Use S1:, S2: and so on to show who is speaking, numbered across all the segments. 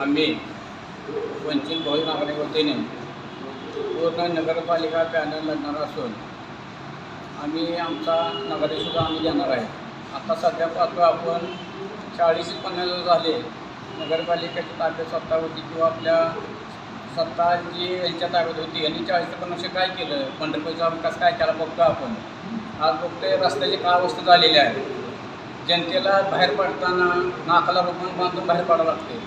S1: आम्ही वंचित बहुजन आघाडी वतीने पूर्ण नगरपालिका पॅनल लढणार असून आम्ही आमचा नगरसुद्धा आम्ही देणार आहे. आता सध्या पाहतो आपण चाळीस पन्नास झाले नगरपालिकेची ताब्यात सत्ता होती किंवा आपल्या सत्ता जी यांच्या ताब्यात होती यांनी चाळीस ते पन्नास काय केलं? पंढरपूरचा विकास काय केला? बघतो आपण. आज बघतोय रस्त्याची काय अवस्था झालेली आहे. जनतेला बाहेर पडताना नाकाला रोखून बांधून बाहेर पडावं लागते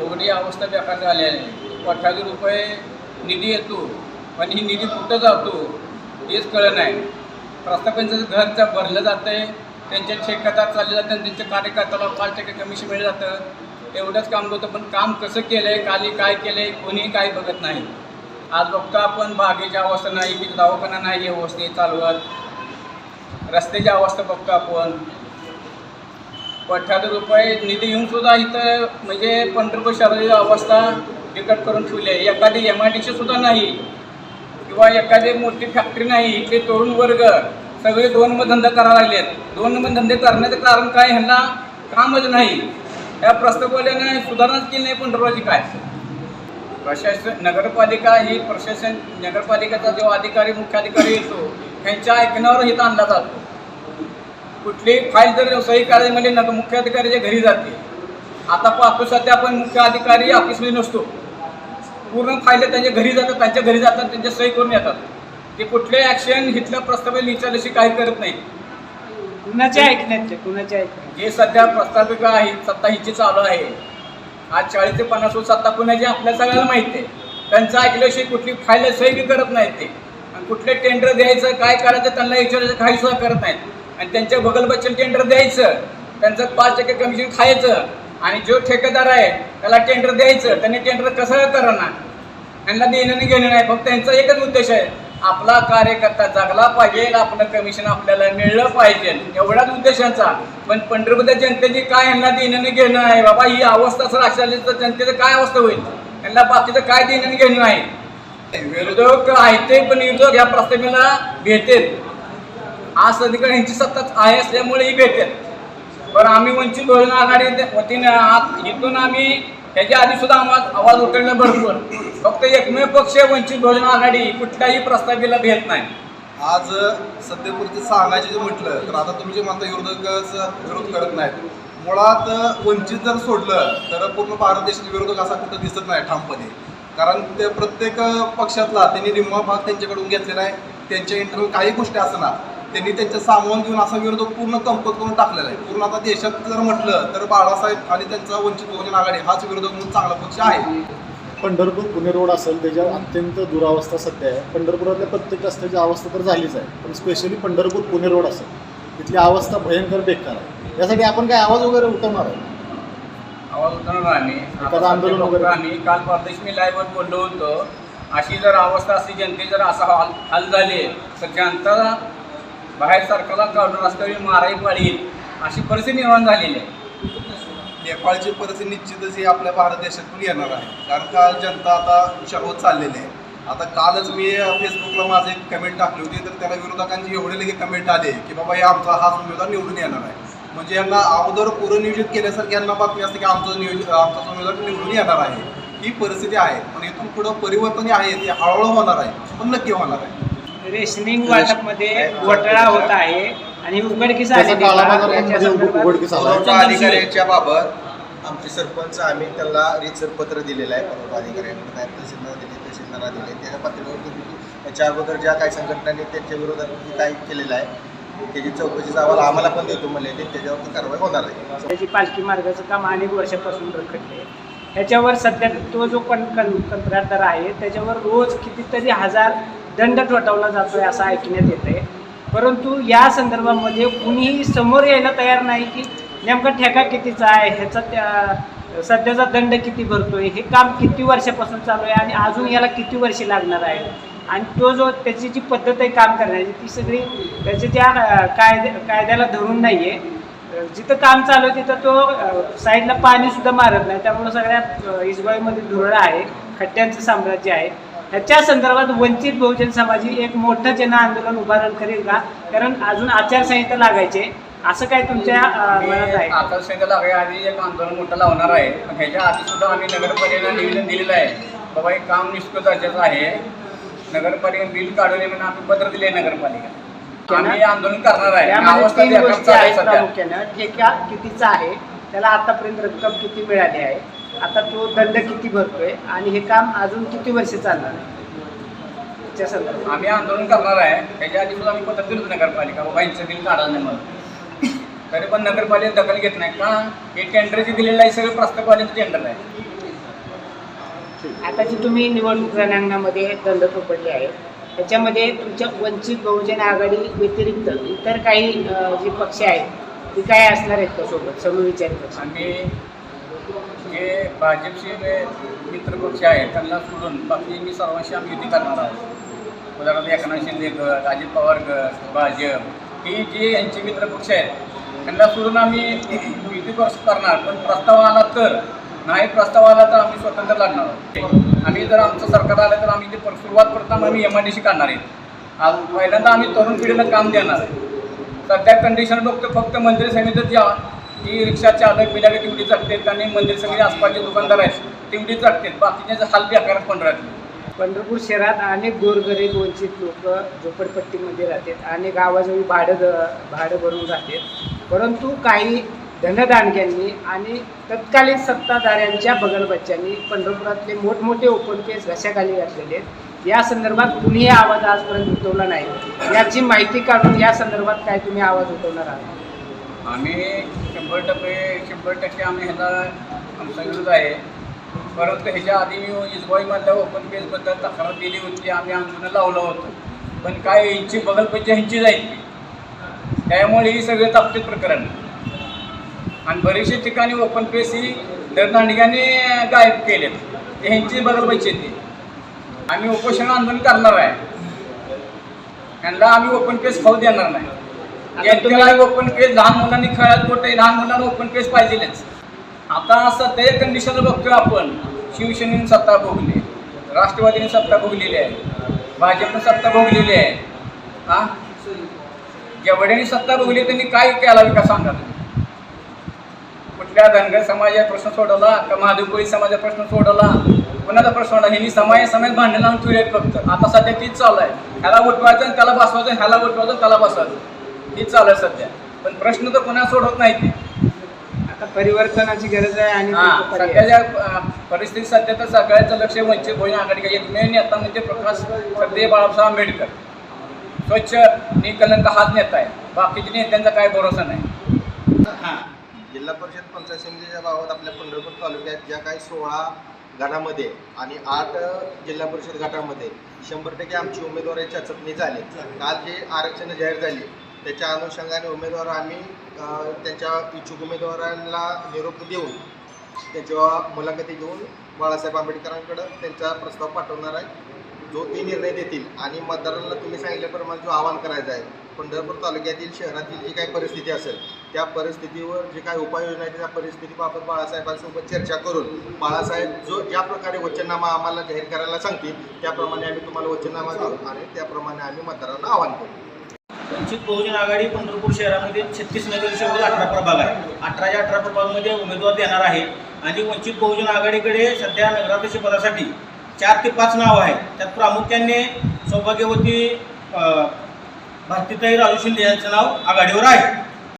S1: एवढी अवस्था बेकार झाली आहे. कोट्यावधी रुपये निधी येतो पण ही निधी कुठं जातो हेच कळलं नाही. प्रस्थापितांचं घरचं भरलं जातं आहे त्यांचे ठेकेदार चालले जाते आणि त्यांच्या कार्यकर्त्याला पाच टक्के कमिशन मिळलं जातं. एवढंच काम होतं पण काम कसं केलं आहे काली काय केलं आहे कोणीही काही बघत नाही. आज बघतो आपण बागेची अवस्था नाही की दवाखाना नाही व्यवस्थित चालवत. रस्त्याची अवस्था बघतो आपण. अठ्ठ्याहत्तर रुपये निधी येऊन सुद्धा इथं म्हणजे पंढरपूर शहराची अवस्था बिकट करून ठेवली आहे. एखादी एम आय डी सुद्धा नाही. किंवा एखादी मोठी फॅक्टरी नाही. इथले तरुण वर्ग सगळे दोन धंदे करायला लागलेत. दोन धंदे करण्याचं कारण काय? ह्यांना कामच नाही. या प्रस्तावल्याने सुधारणाच केली नाही पंढरपूरची काय? प्रशासन नगरपालिका ही प्रशासन नगरपालिकेचा जो अधिकारी मुख्य अधिकारी येतो त्यांच्या ऐकण्यावर इथं आणला जातो कुठली फाईल जर सही करायची म्हणजे नग मुख्य अधिकारीच्या घरी जाते आता पाहतो सध्या आपण मुख्य अधिकारी ऑफिसमध्ये नसतो. पूर्ण फाईल त्यांच्या घरी जातात त्यांच्या घरी जातात त्यांच्या सही करून येतात. ते कुठले ॲक्शन इथल्या प्रस्तावित विचारल्याशी काही करत नाही.
S2: कुणाच्या ऐकण्यात कुणाच्या ऐकण्यात?
S1: जे सध्या प्रस्ताविका आहे सत्ता हिची चालू आहे. आज चाळीस ते पन्नास वर्ष सत्ता कुणाची आपल्या सगळ्याला माहिती आहे. त्यांचं ऐकल्याशिवाय कुठली फाईल सही करत नाहीत ते. आणि कुठले टेंडर द्यायचं काय करायचं त्यांना विचारायचं काही सुद्धा करत नाहीत. आणि त्यांच्या बगलबच्चल टेंडर द्यायचं. त्यांचं पाच टक्के कमिशन खायचं. आणि जो ठेकेदार आहे त्याला टेंडर द्यायचं. त्यांनी टेंडर कसं करणार? त्यांना देणं घेणं नाही. फक्त त्यांचा एकच उद्देश आहे. आपला कार्यकर्ता जगला पाहिजे आपलं कमिशन आपल्याला मिळलं पाहिजे. एवढाच उद्देशांचा पण पंढरपूरच्या जनतेची काय यांना देणं घेणं आहे? बाबा ही अवस्था असं अशी तर जनतेचं काय अवस्था होईल? यांना बाकीचं काय देणं घेणं आहे विरोधक आहेत ते पण विरोधक या प्रस्तावेला भेटेल. आज सध्या यांची सत्ताच आहे असल्यामुळे ही भेटेल पण आम्ही वंचित बहुजन आघाडी वतीने आज इथून आम्ही त्याच्या आधी सुद्धा आवाज आवाज उठवला भरपूर. फक्त एकमेव पक्ष वंचित बहुजन आघाडी कुठल्याही प्रस्ताविला भेट नाही.
S3: आज सध्यापुरती सांगायचे जे म्हटलं तर आता तुम्ही जे म्हणता विरोधकच विरोध करत नाहीत. मुळात वंचित जर सोडलं तर पूर्ण भारत देशात विरोधक असा कुठं दिसत नाही ठामपणे. कारण ते प्रत्येक पक्षातला त्यांनी निम्मा भाग त्यांच्याकडून घेतलेला आहे. त्यांच्या इंटरव्ह्यू काही गोष्टी असणार. त्यांनी त्यांच्या सामावून घेऊन असा विरोधक पूर्ण कंपत करून टाकलेला आहे. पूर्ण आता देशात जर म्हटलं तर बाळासाहेब आणि त्यांचा वंचित बहुजन आघाडी हाच विरोधक म्हणून चांगला पक्ष आहे.
S4: पंढरपूर पुणे रोड असेल त्याच्यावर अत्यंत दुरावस्था सध्या आहे. पंढरपुरातल्या प्रत्येक रस्त्याची अवस्था तर झालीच आहे पण स्पेशली पंढरपूर पुणे रोड असेल. तिथली अवस्था भयंकर बेकार आहे. यासाठी आपण काय आवाज वगैरे उठवणार आहे?
S1: आवाज उठवणार आम्ही.
S4: एखादं आंदोलन वगैरे?
S1: आम्ही काल परदेश मी लाईव्हवर बोललो होतो. अशी जर अवस्था असली जनते जर असा हाल हाल झाले तर जनता बाहेर सरकारला काढून रस्त्यावर माराई पडेल. अशी परिस्थिती निर्माण झालेली आहे.
S3: नेपाळची परिस्थिती निश्चितच ही आपल्या भारत देशातून येणार आहे. कारण का जनता आता हुशार होत चाललेली आहे. आता कालच मी फेसबुकला माझं एक कमेंट टाकली होती तर त्याला विरोधकांचे एवढे लगे कमेंट आले की बाबा हे आमचा हाच उमेदवार निवडून येणार आहे. म्हणजे यांना अगोदर पूर्वनियोजित केल्यासारखी यांना बातमी असते की आमचं नियोजित आमचा उमेदवार निवडून येणार आहे. ही परिस्थिती आहे. पण इथून पुढं परिवर्तन आहे ते हळूहळू होणार आहे. पण नक्की होणार आहे.
S2: रेशनिंग वाटपमध्ये घोटाळा होत आहे आणि उघडकीस
S4: त्याचा
S2: आलेली
S4: काळा
S2: का?
S4: बाजार
S2: याच्या
S4: मध्ये
S2: संदर्भात
S4: उघडकीस आला आहे.
S5: पुरवठा अधिकाऱ्याच्या बाबत आमचे सरपंच आम्ही त्याला रितसर पत्र दिलेलं आहे पुरवठा तहसीलदार दिले तहसीलदार दिले त्याच्या पातळीवर तुम्ही त्याच्या अगोदर ज्या काही संघटनांनी त्यांच्या विरोधात काही केलेलं आहे त्याची चौकशीचा अहवाल आम्हाला पण देतो म्हणले ते त्याच्यावरती कारवाई होणार आहे
S2: त्याची पालखी मार्गाचं काम अनेक वर्षापासून रखडले ह्याच्यावर सध्या तो जो पण कं कंत्राटदार आहे त्याच्यावर रोज कितीतरी हजार दंड ठोठावला जातोय असं ऐकण्यात येत आहे परंतु या संदर्भामध्ये कुणीही समोर यायला तयार नाही की नेमका ठेका कितीचा आहे ह्याचा त्या सध्याचा दंड किती भरतोय हे काम किती वर्षापासून चालू आहे आणि अजून याला किती वर्षे लागणार आहे आणि तो जो त्याची जी पद्धत आहे काम करण्याची ती सगळी त्याच्या त्या कायद्या कायद्याला धरून नाही आहे जिथं काम चालू आहे तिथं तो साईडला पाणीसुद्धा मारत नाही. त्यामुळं सगळ्यात अ, इस्बाईमध्ये धुरळा आहे खड्ड्यांचं साम्राज्य आहे. ह्याच्या संदर्भात वंचित बहुजन समाजी एक मोठं जन आंदोलन उभारण करेल का? कारण अजून आचारसंहिता लागायचे असं काय तुमच्या मनात आहे?
S1: संघ लागल्या आधी एक आंदोलन मोठं लावणार आहे. पण ह्याच्या आधी सुद्धा आम्ही नगरपालिकेला निवेदन दिलेलं आहे. बाबा हे काम निष्ठ दर्जाचं आहे. नगरपालिकेने बिल काढू नये म्हणून आम्ही पत्र दिले नगरपालिकेला. आम्ही आंदोलन करणार आहे.
S2: ठेका कितीचा आहे? त्याला आतापर्यंत रक्कम किती मिळाली आहे? आता तो दंड किती भरतोय आणि हे काम अजून किती वर्ष चालणार? आहे त्याच्या संदर्भात.
S1: आम्ही आंदोलन करणार आहे. त्याच्या आधी सुद्धा आम्ही पत्र दिलं होतं नगरपालिका बाबा यांचं बिल काढा नाही म्हणून तरी पण नगरपालिका दखल घेत नाही. का? हे टेंडर जे दिलेलं आहे सगळं प्रस्ताववाल्यांचं टेंडर आहे.
S2: आता जी तुम्ही निवडणूक रणांगणामध्ये दंड थोपडले आहे त्याच्यामध्ये तुमच्या वंचित बहुजन आघाडी व्यतिरिक्त इतर काही जे पक्ष आहेत ते काय असणार आहेत का सोबत समविचारी पक्ष.
S1: आम्ही जे भाजपचे जे मित्र आहेत त्यांना सोडून बाकी मी सर्वांशी आम्ही युती करणार आहोत. उदाहरणार्थ एकनाथ शिंदे गट अजित पवार गट भाजप ही जे यांचे मित्रपक्ष आहेत त्यांना सोडून आम्ही युती करणार. पण प्रस्ताव आला तर नाही प्रस्ताव आला तर आम्ही स्वतंत्र लढणार आहोत. आम्ही जर आमचं सरकार आलं तर आम्ही ते सुरुवात करताना आम्ही एम आय डी सी काढणार आहेत. आज पहिल्यांदा आम्ही तरुण पिढीला काम देणार आहे. सध्या कंडिशन बघतो फक्त मंत्री समितीत ज्या ही रिक्षा चालक बिलागे तेवढी जगतात आणि मंदिर सगळे आसपासचे दुकानदार आहेत तेवढी जगतात. बाकीचे हाल बेकार पण
S2: पंढरपूर शहरात अनेक गोरगरीब वंचित लोक झोपडपट्टीमध्ये राहतात अनेक आवाजवी भाडं द- भाडं भरून राहतात. परंतु काही धनदानग्यांनी आणि तत्कालीन सत्ताधाऱ्यांच्या बगलबच्च्यांनी पंढरपुरातले मोठमोठे ओपन केस घशाखाली घातलेले आहेत. या संदर्भात कुणीही आवाज आजपर्यंत उठवला नाही. याची माहिती काढून या संदर्भात काय तुम्ही आवाज उठवणार आहात?
S1: आम्ही शंभर टक्के शंभर टक्के आम्ही ह्याला आमचा विरोध आहे. परंतु ह्याच्या आधी मी इजबाईमधल्या ओपन केसबद्दल तक्रार दिली होती आम्ही आंदोलन लावलं होतं. पण काय यांची बगलपंची ह्यांची जाईल. त्यामुळे ही सगळे ताप्तिक प्रकरण. आणि बरेचसे ठिकाणी ओपन पेस ही दरदांडग्याने गायब केलेत. ते ह्यांची बगलपंची ती. आम्ही उपोषण आंदोलन करणार आहे. त्यांना आम्ही ओपन पेस खाऊ देणार नाही. यांच्याला ओपन पेज लहान मुलांनी खेळायला मोठे लहान मुलांना ओपन पेज पाहिजेच आता सध्या कंडिशन बघतोय आपण. शिवसेनेने सत्ता भोगली. राष्ट्रवादीने सत्ता भोगलेली आहे. भाजपने सत्ता भोगलेली आहे. हा जेवढ्यांनी सत्ता भोगली त्यांनी काय केला विकास सांगा कुठल्या धनगर समाजाचा प्रश्न सोडवला का महादेवकोळी समाजाचा प्रश्न सोडवला? कोणाचा प्रश्न सोडला ह्यांनी समाज समाज भांडण लावून ठेवलेत फक्त. आता सध्या तीच चालू आहे. ह्याला उठवायचं आणि त्याला बसवायचं ह्याला उठवायचं त्याला बसवायचं. तीच चालू आहे सध्या. पण प्रश्न तर कोणा सोडवत नाही ते.
S2: आता परिवर्तनाची गरज आहे आणि
S1: हा
S2: पर्याय.
S1: सध्याच्या अं, परिस्थितीत सध्या तर सगळ्यांचं लक्ष वंचित बहुजन आघाडी एकमेव नेता म्हणजे प्रकाश सध्या बाळासाहेब आंबेडकर. स्वच्छ निकलंक हाच नेता आहे. बाकीच्या नेत्यांचा काय भरोसा नाही. हां.
S5: जिल्हा परिषद पंचायत समितीच्या बाबत आपल्या पंढरपूर तालुक्यात ज्या काही सोळा गटामध्ये आणि आठ जिल्हा परिषद गटामध्ये शंभर टक्के आमची उमेदवारी चाचपणी झाली. काल जे आरक्षण जाहीर झाली त्याच्या अनुषंगाने उमेदवार आम्ही त्याच्या त्यांच्या इच्छुक उमेदवारांना निरोप देऊन त्याच्या मुलाखती घेऊन बाळासाहेब आंबेडकरांकडं त्यांचा प्रस्ताव पाठवणार आहे. जो ते निर्णय देतील आणि मतदारांना तुम्ही सांगितल्याप्रमाणे जो आवाहन करायचा आहे पंढरपूर तालुक्यातील शहरातील जी काही परिस्थिती असेल त्या परिस्थितीवर जे काही उपाययोजना आहेत त्या परिस्थितीबाबत बाळासाहेबांसोबत चर्चा करून बाळासाहेब जो ज्या प्रकारे वचननामा आम्हाला जाहीर करायला सांगतील त्याप्रमाणे आम्ही तुम्हाला वचननामा देऊ आणि त्याप्रमाणे आम्ही मतदारांना आवाहन करू.
S6: वंचित बहुजन आघाडी पंढरपूर शहरामध्ये छत्तीस नगरसेवक अठरा प्रभाग आहे. अठराच्या अठरा प्रभागामध्ये उमेदवार देणार आहे. आणि वंचित बहुजन आघाडीकडे सध्या नगराध्यक्ष पदासाठी चार ते पाच नाव आहेत. त्यात प्रामुख्याने सौभाग्यवती भारतीताई राजू शिंदे यांचं नाव आघाडीवर आहे.